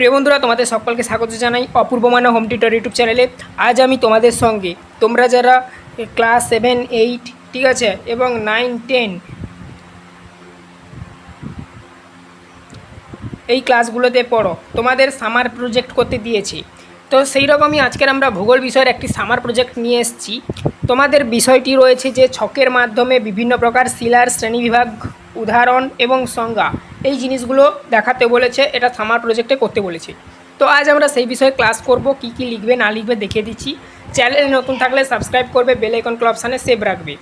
প্রিয় বন্ধুরা, তোমাদের সকলকে স্বাগত জানাই অপূর্ব মানা হোম টিউটর ইউটিউব চ্যানেলে। আজ আমি তোমাদের সঙ্গে, তোমরা যারা ক্লাস সেভেন এইট ঠিক আছে, এবং নাইন টেন এই ক্লাসগুলোতে পড়ো, তোমাদের সামার প্রজেক্ট করতে দিয়েছি। তো সেই রকমই আজকের আমরা ভূগোল বিষয়ের একটি সামার প্রজেক্ট নিয়ে এসেছি। তোমাদের বিষয়টি রয়েছে যে ছকের মাধ্যমে বিভিন্ন প্রকার শিলার শ্রেণীবিভাগ উদাহরণ এবং সংজ্ঞা। এই জিনিসগুলো দেখাতে বলেছে, এটা সামার প্রজেক্টে করতে বলেছে। তো আজ আমরা সেই বিষয়ে ক্লাস করব, কি কি লিখবে, না লিখবে দেখিয়ে দিচ্ছি। চ্যানেল নতুন থাকলে সাবস্ক্রাইব করবে বেল আইকন ক্লাব অপশানে সেভ রাখবে।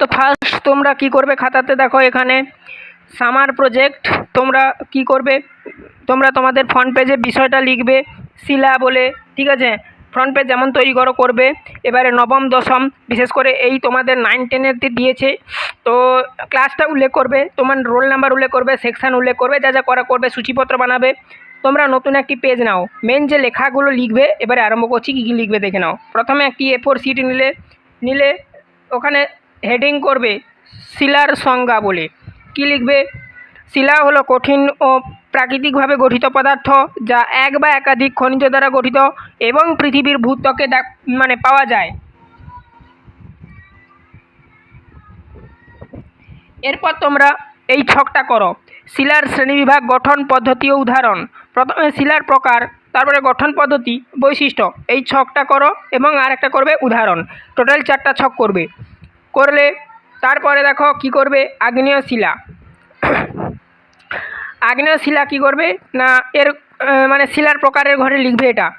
তো ফার্স্ট তোমরা কি করবে খাতাতে? দেখো এখানে, সামার প্রজেক্ট তোমরা কি করবে? তোমরা তোমাদের ফ্রন্ট পেজে বিষয়টা লিখবে, শিলা বলে, ঠিক আছে? ফ্রন্ট পেজ যেমন তৈরি করো করবে। এবারে নবম, দশম, বিশেষ করে এই তোমাদের নাইন টেনেতে দিয়েছে। তো ক্লাসটা উল্লেখ করবে, তোমার রোল নাম্বার উল্লেখ করবে সেকশান উল্লেখ করবে, যা যা করা করবে, সূচিপত্র বানাবে। তোমরা নতুন একটি পেজ নাও। মেন যে লেখাগুলো লিখবে, এবারে আরম্ভ করছি, কী কী লিখবে দেখে নাও। প্রথমে একটি এ ফোর সিট নিলে নিলে ওখানে হেডিং করবে, শিলার সংজ্ঞা বলে। কি লিখবে? শিলা হলো কঠিন ও প্রাকৃতিকভাবে গঠিত পদার্থ, যা এক বা একাধিক খনিজ দ্বারা গঠিত এবং পৃথিবীর ভূত্বকে মানে পাওয়া যায়। এরপর তোমরা এই ছকটা করো। শিলার শ্রেণীবিভাগ, গঠন পদ্ধতি ও উদাহরণ। প্রথমে শিলার প্রকার, তারপরে গঠন পদ্ধতি, বৈশিষ্ট্য। এই ছকটা করো এবং আর একটা করবে উদাহরণ। টোটাল চারটা ছক করবে। করলে তারপরে দেখো কি করবে? আগ্নেয় শিলা। আগ্নেয় শিলা কী করবে? না এর মানে শিলার প্রকারের ঘরে লিখবে এটা।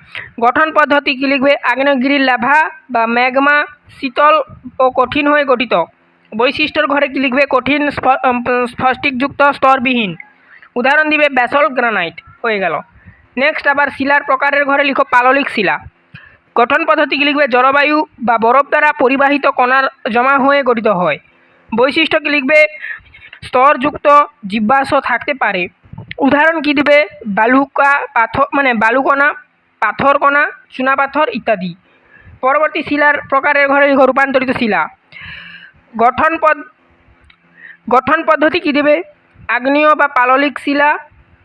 গঠন পদ্ধতি কী লিখবে? আগ্নেয়গিরির লাভা বা ম্যাগমা শীতল ও কঠিন হয়ে গঠিত। বৈশিষ্ট্যর ঘরে কী লিখবে? কঠিন স্ফ- উম, স্ফটিকযুক্ত স্তরবিহীন। উদাহরণ দিবে ব্যাসল গ্রানাইট। হয়ে গেল। নেক্সট আবার শিলার প্রকারের ঘরে লিখো পাললিক শিলা। গঠন পদ্ধতি কী লিখবে? জলবায়ু বা বরফ দ্বারা পরিবাহিত কণার জমা হয়ে গঠিত হয়। বৈশিষ্ট্য কী লিখবে? স্তরযুক্ত জীবাশ্ম থাকতে পারে। উদাহরণ কী দেবে? বালুকা পাথর মানে বালুকণা, পাথরকণা, চুনাপাথর ইত্যাদি। পরবর্তী শিলার প্রকারের ঘরে রূপান্তরিত শিলা। গঠন পদ, গঠন পদ্ধতি কী দেবে? আগ্নেয় বা পাললিক শিলা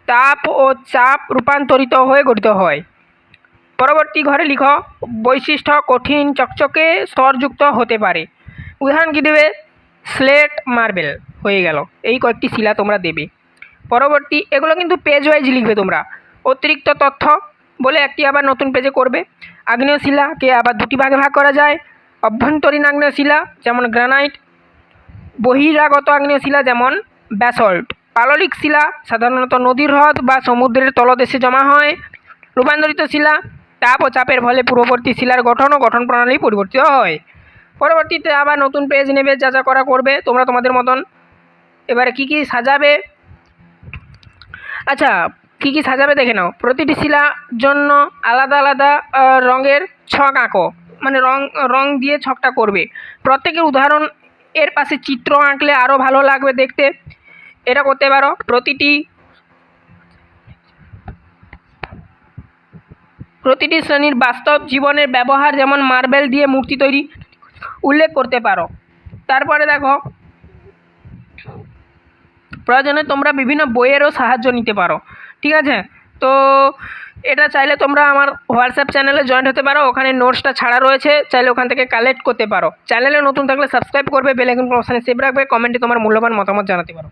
তাপ ও চাপ রূপান্তরিত হয়ে গঠিত হয়। পরবর্তী ঘরে লিখ, বৈশিষ্ট্য কঠিন, চকচকে, স্তরযুক্ত হতে পারে। উদাহরণ কী দেবে? Slate marble. হয়ে গেল। এই কয়েকটি শিলা তোমরা দেবে। পরবর্তী, এগুলো কিন্তু পেজ ওয়াইজ লিখবে তোমরা। অতিরিক্ত তথ্য বলে একটি আবার নতুন পেজে করবে। আগ্নেয় শিলাকে আবার দুটি ভাগে ভাগ করা যায়? অভ্যন্তরীণ আগ্নেয় শিলা, যেমন গ্রানাইট বহিরাগত আগ্নেয় শিলা, যেমন ব্যাসল্ট পাললিক শিলা, সাধারণত নদীর হ্রদ বা সমুদ্রের তলদেশে জমা হয়। রূপান্তরিত শিলা, তাপ ও চাপের ফলে পূর্ববর্তী শিলার গঠন ও গঠন প্রণালী পরিবর্তিত হয়। পরবর্তীতে আবার নতুন পেজ নেবে, যা যা করা করবে, তোমরা তোমাদের মতন এবারে কি কি সাজাবে? আচ্ছা কি কি সাজাবে দেখে নাও। প্রতিটি শিলার জন্য আলাদা আলাদা রঙের ছক আঁকো। মানে রং রং দিয়ে ছকটা করবে। প্রত্যেকের উদাহরণ এর পাশে চিত্র আঁকলে আরও ভালো লাগবে দেখতে। এটা করতে পারো। প্রতিটি প্রতিটি শ্রেণির বাস্তব জীবনের ব্যবহার যেমন মার্বেল দিয়ে মূর্তি তৈরি উল্লেখ করতে পারো। তারপরে দেখো প্রয়োজনে তোমরা বিভিন্ন বইয়েরও সাহায্য নিতে পারো। ঠিক আছে? তো এটা চাইলে তোমরা আমার হোয়াটসঅ্যাপ চ্যানেলে জয়েন হতে পারো। ওখানে নোটসটা ছাড়া রয়েছে। চাইলে ওখান থেকে কালেক্ট করতে পারো। চ্যানেলে নতুন থাকলে সাবস্ক্রাইব করবে বেলাইকন অপশানে সেভ রাখবে। কমেন্টে তোমার মূল্যবান মতামত জানাতে পারো।